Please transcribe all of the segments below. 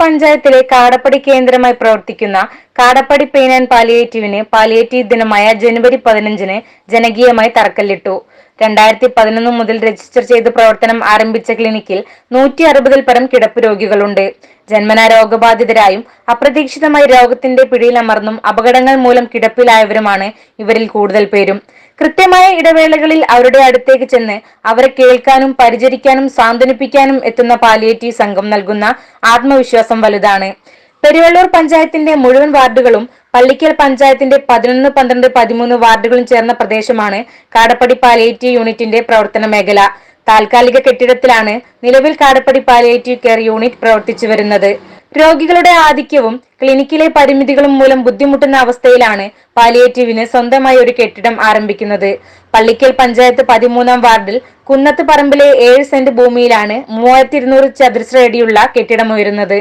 പഞ്ചായത്തിലെ കാടപ്പടി കേന്ദ്രമായി പ്രവർത്തിക്കുന്ന കാടപ്പടി പെയിൻ ആൻഡ് പാലിയേറ്റീവിന് പാലിയേറ്റീവ് ദിനമായ ജനുവരി പതിനഞ്ചിന് ജനകീയമായി തറക്കല്ലിട്ടു. രണ്ടായിരത്തി പതിനൊന്ന് മുതൽ രജിസ്റ്റർ ചെയ്ത് പ്രവർത്തനം ആരംഭിച്ച ക്ലിനിക്കിൽ നൂറ്റി അറുപതിൽ പരം കിടപ്പ് രോഗികളുണ്ട്. ജന്മനാ രോഗബാധിതരായും അപ്രതീക്ഷിതമായി രോഗത്തിന്റെ പിടിയിലമർന്നും അപകടങ്ങൾ മൂലം കിടപ്പിലായവരുമാണ് ഇവരിൽ കൂടുതൽ പേരും. കൃത്യമായ ഇടവേളകളിൽ അവരുടെ അടുത്തേക്ക് ചെന്ന് അവരെ കേൾക്കാനും പരിചരിക്കാനും സാന്ത്വനിപ്പിക്കാനും എത്തുന്ന പാലിയേറ്റീവ് സംഘം നൽകുന്ന ആത്മവിശ്വാസം വലുതാണ്. പെരുവള്ളൂർ പഞ്ചായത്തിന്റെ മുഴുവൻ വാർഡുകളും പള്ളിക്കൽ പഞ്ചായത്തിന്റെ പതിനൊന്ന് പന്ത്രണ്ട് പതിമൂന്ന് വാർഡുകളും ചേർന്ന പ്രദേശമാണ് കാടപ്പടി പാലിയേറ്റീവ് യൂണിറ്റിന്റെ പ്രവർത്തന മേഖല. താൽക്കാലിക കെട്ടിടത്തിലാണ് നിലവിൽ കാടപ്പടി പാലിയേറ്റീവ് കെയർ യൂണിറ്റ് പ്രവർത്തിച്ചു വരുന്നത് രോഗികളുടെ ആധിക്യവും ക്ലിനിക്കിലെ പരിമിതികളും മൂലം ബുദ്ധിമുട്ടുന്ന അവസ്ഥയിലാണ് പാലിയേറ്റീവിന് സ്വന്തമായി ഒരു കെട്ടിടം ആരംഭിക്കുന്നത്. പള്ളിക്കൽ പഞ്ചായത്ത് പതിമൂന്നാം വാർഡിൽ കുന്നത്ത് പറമ്പിലെ ഏഴ് സെന്റ് ഭൂമിയിലാണ് മൂവായിരത്തി ഇരുന്നൂറ് ചതുരശ്ര അടിയുള്ള കെട്ടിടം ഉയരുന്നത്.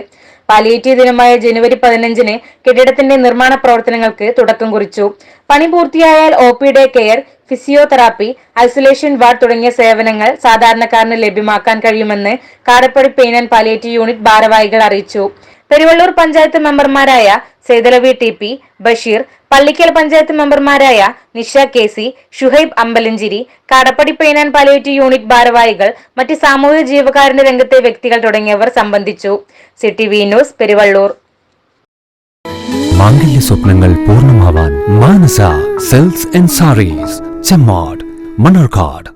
പാലിയേറ്റീവ് ദിനമായ ജനുവരി പതിനഞ്ചിന് കെട്ടിടത്തിന്റെ നിർമ്മാണ പ്രവർത്തനങ്ങൾക്ക് തുടക്കം കുറിച്ചു. പണി പൂർത്തിയായാൽ O P day care physiotherapy isolation ward തുടങ്ങിയ സേവനങ്ങൾ സാധാരണക്കാരന് ലഭ്യമാക്കാൻ കഴിയുമെന്ന് Kadappadi pain and palliative unit ഭാരവാഹികൾ അറിയിച്ചു. പെരുവള്ളൂർ പഞ്ചായത്ത് മെമ്പർമാരായ സൈതലവി ടി പി ബഷീർ പള്ളിക്കൽ പഞ്ചായത്ത് മെമ്പർമാരായ Nisha K C Shuhaib Ambalanchiri Kadappadi pain and palliative unit ഭാരവാഹികൾ മറ്റ് സാമൂഹിക ജീവകാരുണ്യ രംഗത്തെ വ്യക്തികൾ തുടങ്ങിയവർ സംബന്ധിച്ചു. City V news Peruvallur. മാംഗല്യ സ്വപ്നങ്ങൾ പൂർണമാവാൻ Manasa sales and sarees Chemmad Mannarkkad.